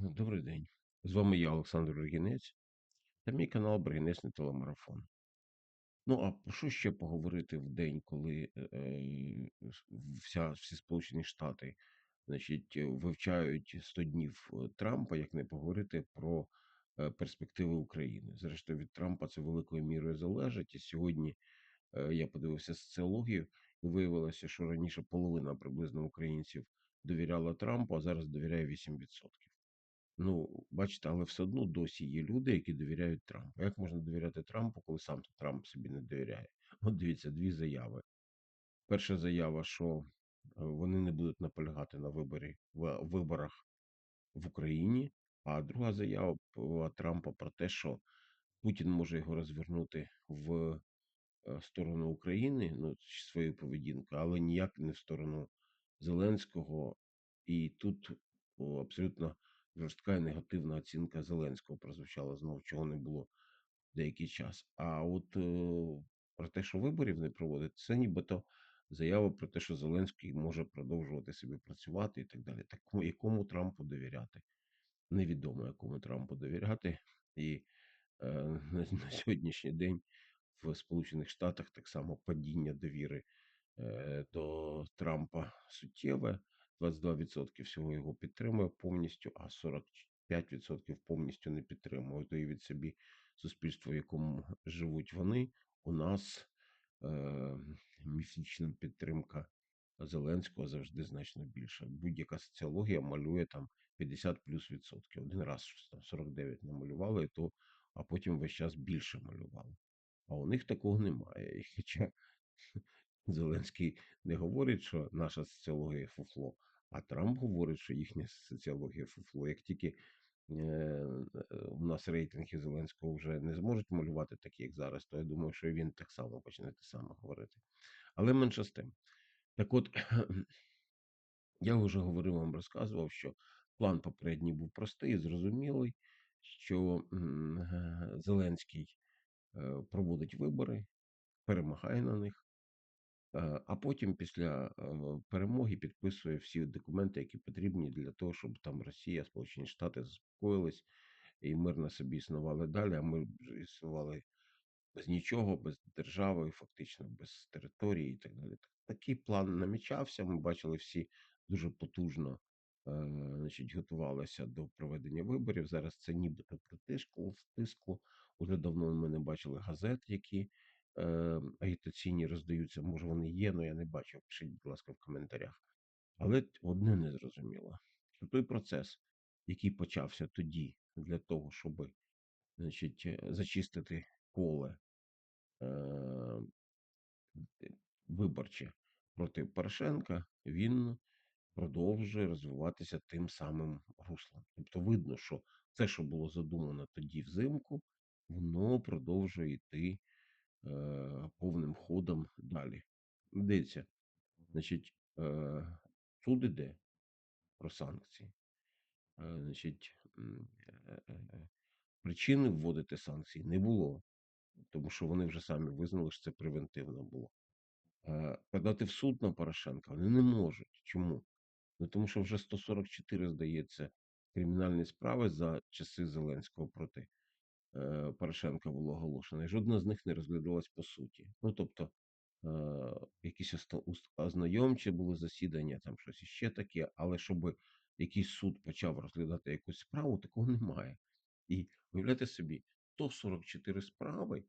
Добрий день. З вами я, Олександр Рогінець, та мій канал Бригінецький телемарафон. Ну, а про що ще поговорити в день, коли е, е, вся, всі Сполучені Штати значить, е, вивчають 100 днів е, Трампа, як не поговорити про е, перспективи України. Зрештою, від Трампа це великою мірою залежить. І сьогодні е, я подивився соціологію, і виявилося, що раніше половина приблизно українців довіряла Трампу, а зараз довіряє 8%. Ну, бачите, але все одно досі є люди, які довіряють Трампу. Як можна довіряти Трампу, коли сам Трамп собі не довіряє? От дивіться, дві заяви. Перша заява, що е, вони не будуть наполягати на виборі в виборах в Україні. А друга заява Трампа про те, що Путін може його розвернути в е, сторону України, ну, своєю поведінкою, але ніяк не в сторону Зеленського. І тут абсолютно жорстка і негативна оцінка Зеленського прозвучала знову, чого не було деякий час. А от е, про те, що виборів не проводить, це нібито заява про те, що Зеленський може продовжувати собі працювати і так далі. Так якому Трампу довіряти? Невідомо, якому Трампу довіряти. І е, на, на сьогоднішній день в Сполучених Штатах так само падіння довіри е, до Трампа суттєве. 22% всього його підтримує повністю, а 45% повністю не підтримує. Уявіть собі суспільство, в якому живуть вони. У нас е, міфічна підтримка Зеленського завжди значно більша. Будь-яка соціологія малює там 50 плюс відсотків. Один раз там 49 намалювали, то, а потім весь час більше малювали. А у них такого немає. Хоча Зеленський не говорить, що наша соціологія фуфло, а Трамп говорить, що їхня соціологія фуфло. Як тільки е, у нас рейтинги Зеленського вже не зможуть малювати такі, як зараз, то я думаю, що він так само почне те саме говорити. Але менше з тим. Так от, я вже говорив вам, розказував, що план попередній був простий, зрозумілий, що Зеленський е, проводить вибори, перемагає на них. Е, А потім після е, перемоги підписує всі документи, які потрібні для того, щоб там Росія, Сполучені Штати заспокоїлись і мирно собі існували далі. А ми існували без нічого, без держави, фактично без території і так далі. Такий план намічався. Ми бачили всі дуже потужно, е, значить, готувалися до проведення виборів. Зараз це нібито стискло. Уже давно ми не бачили газет, які е, агітаційні роздаються. Може, вони є, але я не бачив. Пишіть, будь ласка, в коментарях. Але одне не зрозуміло, що той процес, який почався тоді, для того, щоб значить, е, зачистити поле е, виборче проти Порошенка, він продовжує розвиватися тим самим руслом. Тобто видно, що те, що було задумано тоді взимку, воно продовжує йти е, повним ходом далі. Дивіться, значить, е, суд іде про санкції. Е, значить, причини вводити санкції не було, тому що вони вже самі визнали, що це превентивно було. Подати в суд на Порошенка вони не можуть. Чому? Ну тому що вже 144, здається, кримінальні справи за часи Зеленського проти Порошенка було оголошено. І жодна з них не розглядалась по суті. Ну тобто, е, якісь ознайомчі були засідання, там щось іще таке, але щоб якийсь суд почав розглядати якусь справу, такого немає. І уявляйте собі, 144 справи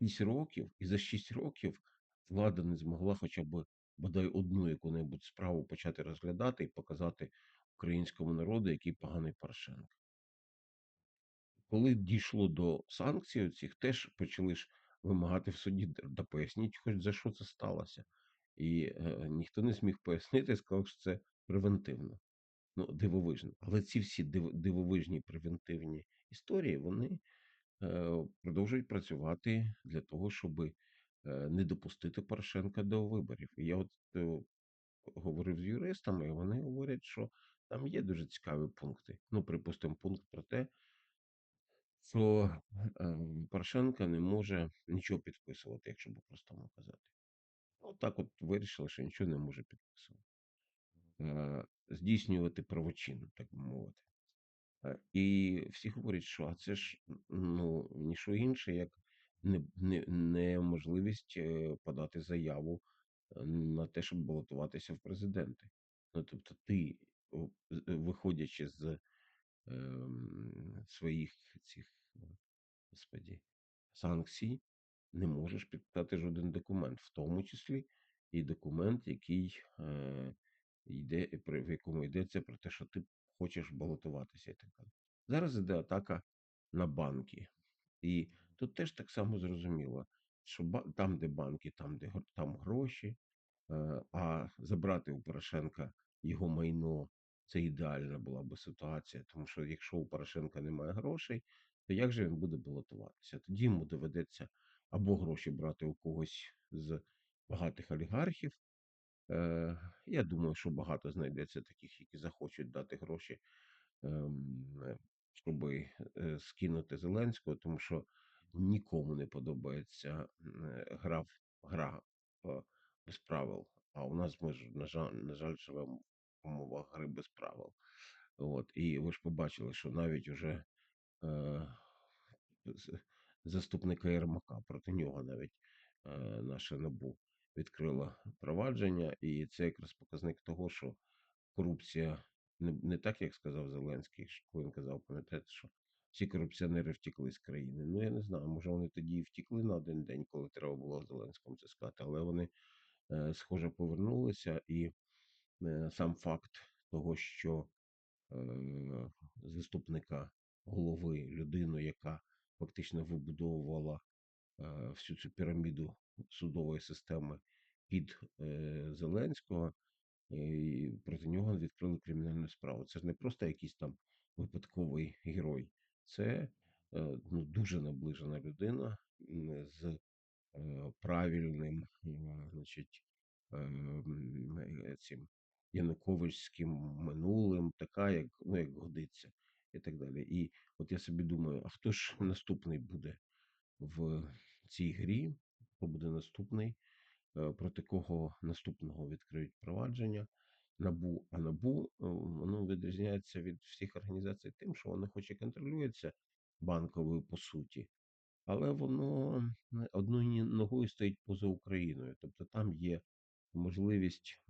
6 років, і за 6 років влада не змогла хоча б бодай одну яку-небудь справу почати розглядати і показати українському народу, який поганий Порошенко. Коли дійшло до санкцій, цих теж почали ж вимагати в суді, «Да поясніть, хоч за що це сталося. І е, ніхто не зміг пояснити, сказав, що це превентивно. Ну, дивовижно. Але ці всі див- дивовижні превентивні історії, вони е, продовжують працювати для того, щоб е, не допустити Порошенка до виборів. І я от е, говорив з юристами, і вони говорять, що там є дуже цікаві пункти. Ну, припустимо, пункт про те, що Порошенко не може нічого підписувати, якщо по-простому казати. Отак от вирішили, що нічого не може підписувати. Е, здійснювати правочин, так би мовити. Е, і всі говорять, що а це ж ну ніщо інше, як не, не, неможливість е, подати заяву е, на те, щоб балотуватися в президенти. Ну тобто, ти, е, виходячи з своїх цих, е, господі, санкцій, не можеш підписати жоден документ, в тому числі і документ, який е, йде, в якому йдеться про те, що ти хочеш балотуватися і так далі. Зараз іде атака на банки. І тут теж так само зрозуміло, що там, де банки, там, де там гроші, Е, А забрати у Порошенка його майно це ідеальна була би ситуація, тому що якщо у Порошенка немає грошей, то як же він буде балотуватися? Тоді йому доведеться або гроші брати у когось з багатих олігархів. Е, Я думаю, що багато знайдеться таких, які захочуть дати гроші ем, е, щоб скинути Зеленського, тому що нікому не подобається е, гра, гра е, без правил. А у нас ми ж, на жаль, на жаль, живемо умовах гри без правил. От, і ви ж побачили, що навіть уже е, заступника Єрмака проти нього навіть е, наше НАБУ відкрило провадження, і це якраз показник того, що корупція не, не так, як сказав Зеленський, коли він казав, пам'ятаєте, що всі корупціонери втекли з країни. Ну я не знаю, може вони тоді і втекли на один день, коли треба було Зеленському це сказати, але вони, е, схоже, повернулися, і сам факт того, що е, заступника голови, людину, яка фактично вибудовувала е, всю цю піраміду судової системи під е, Зеленського, і проти нього відкрили кримінальну справу. Це ж не просто якийсь там випадковий герой, це е, ну, дуже наближена людина з е, правильним, значить, е, е, цим Януковичським минулим, така, як, ну, як годиться, і так далі. І от я собі думаю, а хто ж наступний буде в цій грі? Хто буде наступний? е, проти кого наступного відкриють провадження НАБУ. А НАБУ е, воно відрізняється від всіх організацій тим, що воно хоч і контролюється банковою по суті, але воно одною ногою стоїть поза Україною. Тобто там є можливість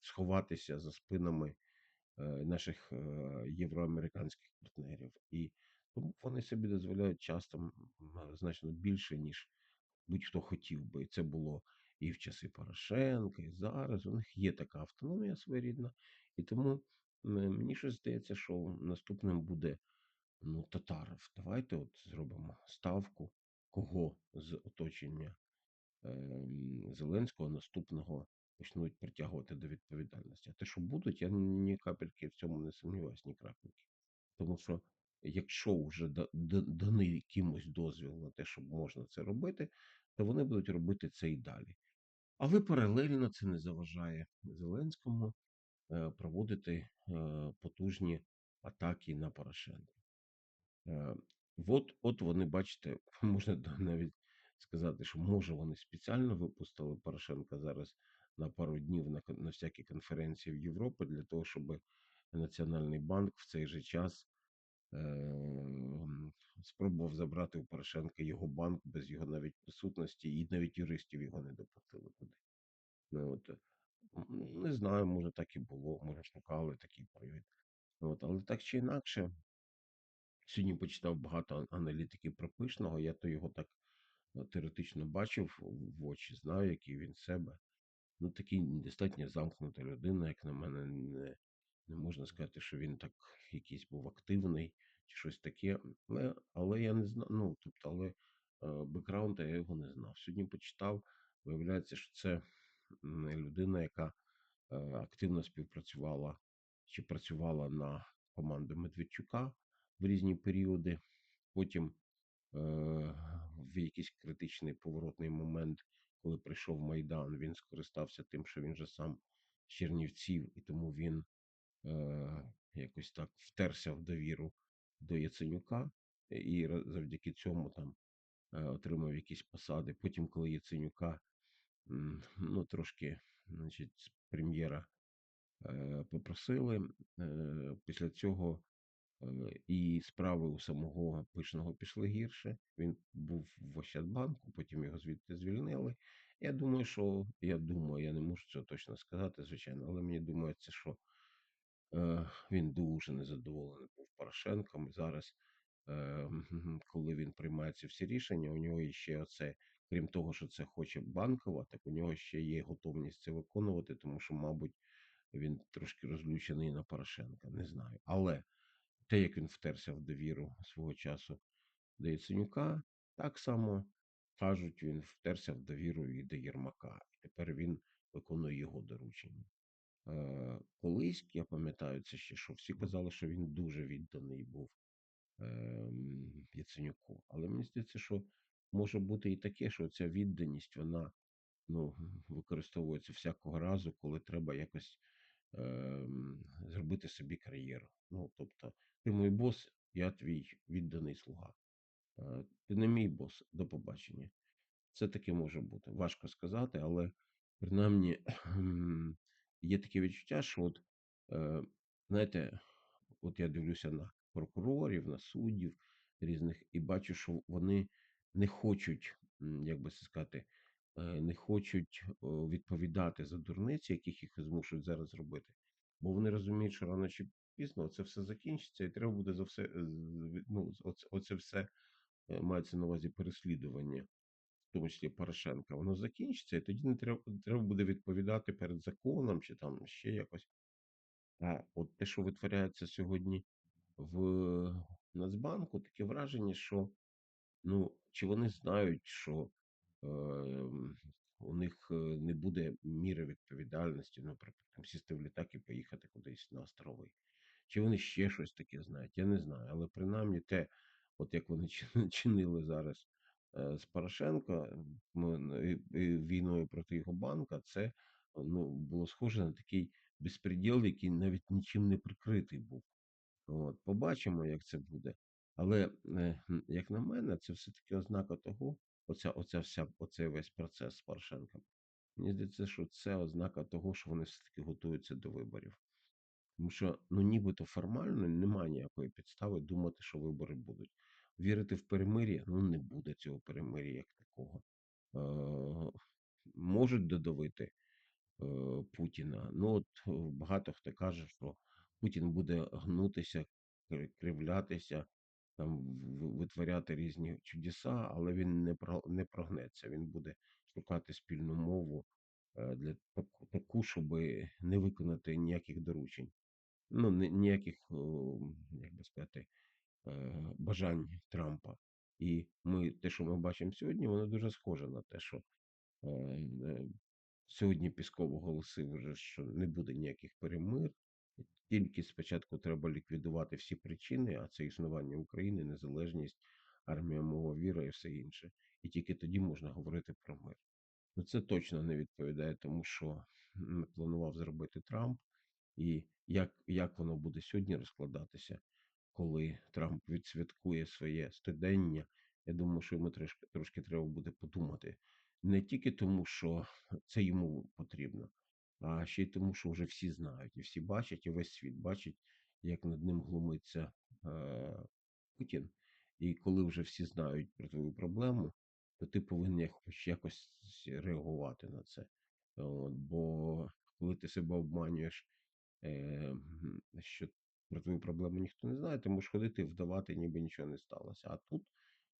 сховатися за спинами е, наших е, євроамериканських партнерів. І тому вони собі дозволяють часто значно більше, ніж будь-хто хотів би. І це було і в часи Порошенка, і зараз. У них є така автономія своєрідна. І тому мені щось здається, що наступним буде ну, Татаров. Давайте от зробимо ставку, кого з оточення Зеленського наступного почнуть притягувати до відповідальності. А те, що будуть, я ні капельки в цьому не сумніваюся, ні крапельки. Тому що якщо вже да- да- даний кимось дозвіл на те, щоб можна це робити, то вони будуть робити це і далі. Але паралельно це не заважає Зеленському е, проводити е, потужні атаки на Порошенка. Е, От, от вони, бачите, можна навіть сказати, що може вони спеціально випустили Порошенка зараз на пару днів на, на всякі конференції в Європі для того, щоб Національний банк в цей же час ем, спробував забрати у Порошенка його банк без його навіть присутності, і навіть юристів його не допустили туди. Ну, от, е, не знаю, може так і було, може шукали такий привід. От, але так чи інакше, сьогодні почитав багато аналітики про Пишного, я то його так е, теоретично бачив в очі, знаю, який він себе. Ну, такий достатньо замкнута людина, як на мене, не, не можна сказати, що він так якийсь був активний чи щось таке. Але, але я не знаю, ну, тобто, але е, бекграунда я його не знав. Сьогодні почитав, виявляється, що це людина, яка е, активно співпрацювала чи працювала на команду Медведчука в різні періоди. Потім е, в якийсь критичний поворотний момент, коли прийшов Майдан, він скористався тим, що він же сам з Чернівців, і тому він е, якось так втерся в довіру до Яценюка, і завдяки цьому там е, отримав якісь посади. Потім, коли Яценюка ну, трошки значить, прем'єра е, попросили, е, після цього і справи у самого Пишного пішли гірше. Він був в Ощадбанку, потім його звідти звільнили. Я думаю, що я думаю, я не можу цього точно сказати, звичайно, але мені думається, що е, він дуже незадоволений був Порошенком. І зараз, е, коли він приймає ці всі рішення, у нього ще оце, крім того, що це хоче банкова, так у нього ще є готовність це виконувати, тому що, мабуть, він трошки розлючений на Порошенка. Не знаю. Але те, як він втерся в довіру свого часу до Яценюка, так само кажуть, він втерся в довіру і до Єрмака. І тепер він виконує його доручення. Е, колись, я пам'ятаю це ще, що всі казали, що він дуже відданий був ем, Яценюку. Але мені здається, що може бути і таке, що ця відданість, вона ну, використовується всякого разу, коли треба якось ем, зробити собі кар'єру. Ну, тобто, ти мій бос, я твій відданий слуга. Е, Ти не мій бос, до побачення. Це таке може бути. Важко сказати, але принаймні є таке відчуття, що от, е, знаєте, от я дивлюся на прокурорів, на суддів різних, і бачу, що вони не хочуть, як би це сказати, е, не хочуть о, відповідати за дурниці, яких їх змушують зараз робити. Бо вони розуміють, що рано чи пізно це все закінчиться, і треба буде за все, е, ну, оце, все е, мається на увазі переслідування в тому числі Порошенка, воно закінчиться, і тоді не треба, треба буде відповідати перед законом чи там ще якось. А от те, що витворяється сьогодні в Нацбанку, таке враження, що ну, чи вони знають, що е, у них е, не буде міри відповідальності, наприклад, там сісти в літак і поїхати кудись на острови. Чи вони ще щось таке знають, я не знаю. Але принаймні те, от як вони чинили зараз е, з Порошенко війною проти його банка, це ну, було схоже на такий безпреділ, який навіть нічим не прикритий був. От, побачимо, як це буде. Але, е, як на мене, це все-таки ознака того, оця, оця вся, оцей весь процес з Порошенком. Мені здається, що це ознака того, що вони все-таки готуються до виборів. Тому що, ну, нібито формально немає ніякої підстави думати, що вибори будуть. Вірити в перемир'я, ну не буде цього перемир'я як такого. Е, можуть додавити е, Путіна. Ну, от е, багато хто каже, що Путін буде гнутися, кривлятися, там витворяти різні чудеса, але він не не прогнеться. Він буде шукати спільну мову е, для таку, щоб не виконати ніяких доручень. Ну, ніяких, як би сказати, е, бажань Трампа. І ми, те, що ми бачимо сьогодні, воно дуже схоже на те, що е, е, сьогодні Пісков оголосив що не буде ніяких перемир. Тільки спочатку треба ліквідувати всі причини, а це існування України, незалежність, армія, мова, віра і все інше. І тільки тоді можна говорити про мир. Ну, це точно не відповідає тому, що планував зробити Трамп. І як, як воно буде сьогодні розкладатися, коли Трамп відсвяткує своє стидення, я думаю, що йому трошки, трошки треба буде подумати. Не тільки тому, що це йому потрібно, а ще й тому, що вже всі знають, і всі бачать, і весь світ бачить, як над ним глумиться е, Путін. І коли вже всі знають про твою проблему, то ти повинен хоч якось реагувати на це. От, бо коли ти себе обманюєш е, що про твою проблему ніхто не знає, ти можеш ходити вдавати, ніби нічого не сталося. А тут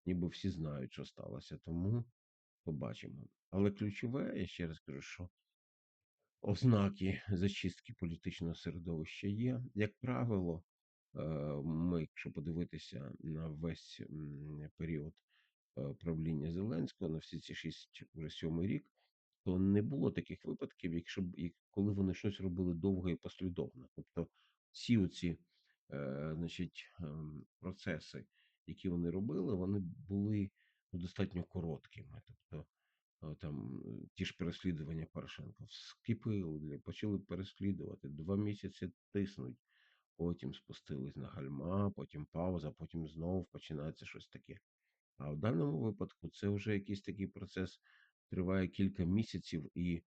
ніби всі знають, що сталося, тому побачимо. Але ключове, я ще раз кажу, що ознаки зачистки політичного середовища є. Як правило, е, ми, якщо подивитися на весь період е, правління Зеленського, на всі ці шість вже сьомий рік, то не було таких випадків, якщо коли вони щось робили довго і послідовно. Тобто всі оці е, значить, ем, процеси, які вони робили, вони були ну, достатньо короткими. Тобто там е, ті ж переслідування Порошенка вскипили, почали переслідувати, два місяці тиснуть, потім спустились на гальма, потім пауза, потім знову починається щось таке. А в даному випадку це вже якийсь такий процес триває кілька місяців, і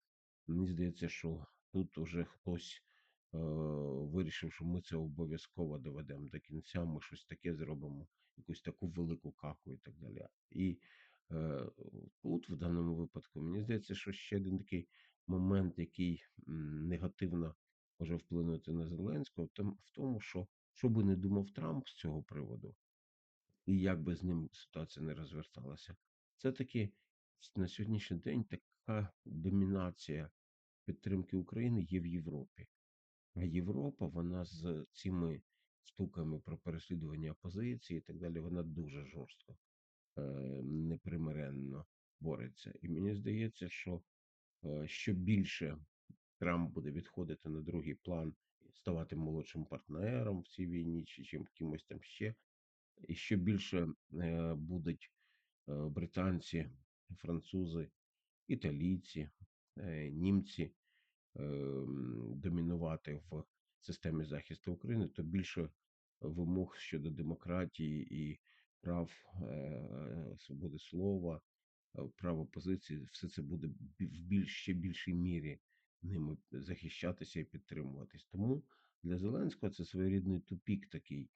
мені здається, що тут уже хтось вирішив, що ми це обов'язково доведемо до кінця, ми щось таке зробимо, якусь таку велику каку і так далі. І е, тут, в даному випадку, мені здається, що ще один такий момент, який негативно може вплинути на Зеленського, в тому, що що би не думав Трамп з цього приводу, і як би з ним ситуація не розверталася, це таки на сьогоднішній день така домінація підтримки України є в Європі. А Європа, вона з цими штуками про переслідування опозиції і так далі, вона дуже жорстко, е, непримиренно бореться. І мені здається, що е, що більше Трамп буде відходити на другий план, ставати молодшим партнером в цій війні, чи чим кимось там ще, і що більше е, будуть е, британці, французи, італійці, е, німці домінувати в системі захисту України, то більше вимог щодо демократії і прав е, свободи слова, е, прав опозиції, все це буде в більш ще більшій мірі ними захищатися і підтримуватись. Тому для Зеленського це своєрідний тупік такий.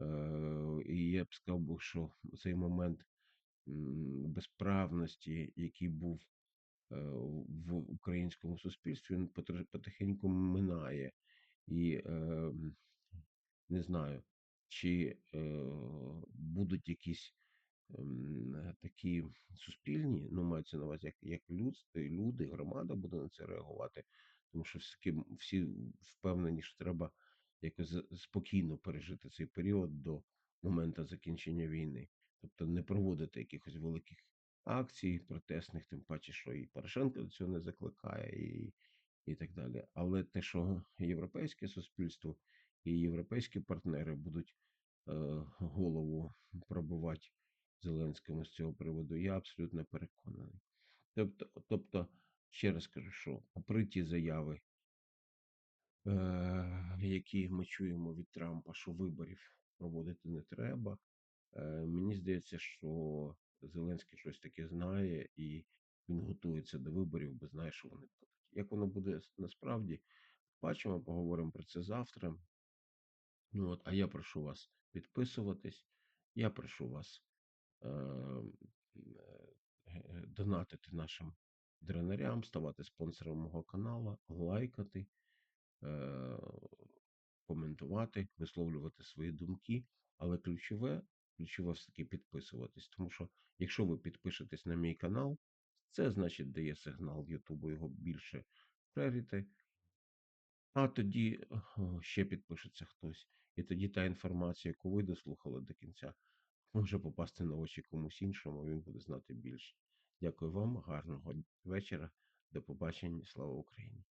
Е, І я б сказав, що цей момент безправності, який був в українському суспільстві, він потихеньку минає. І е, не знаю, чи е, будуть якісь ем, такі суспільні, ну мається на увазі, як, як людство, люди, громада буде на це реагувати, тому що всі, всі впевнені, що треба якось спокійно пережити цей період до моменту закінчення війни, тобто не проводити якихось великих акцій протестних, тим паче, що і Порошенко до цього не закликає, і, і так далі. Але те, що європейське суспільство і європейські партнери будуть е, голову пробувати Зеленському з цього приводу, я абсолютно переконаний. Тобто, тобто, ще раз кажу, що попри ті заяви, е, які ми чуємо від Трампа, що виборів проводити не треба, е, мені здається, що Зеленський щось таке знає і він готується до виборів, бо знає, що вони будуть. Як воно буде насправді, бачимо, поговоримо про це завтра. Ну от, а я прошу вас підписуватись, я прошу вас е, е, донатити нашим дренерям, ставати спонсором мого каналу, лайкати, е, коментувати, висловлювати свої думки. Але ключове, ключове все-таки підписуватись. Тому що якщо ви підпишетесь на мій канал, це значить дає сигнал Ютубу його більше преріти. А тоді ще підпишеться хтось. І тоді та інформація, яку ви дослухали до кінця, може попасти на очі комусь іншому, він буде знати більше. Дякую вам, гарного вечора. До побачення. Слава Україні!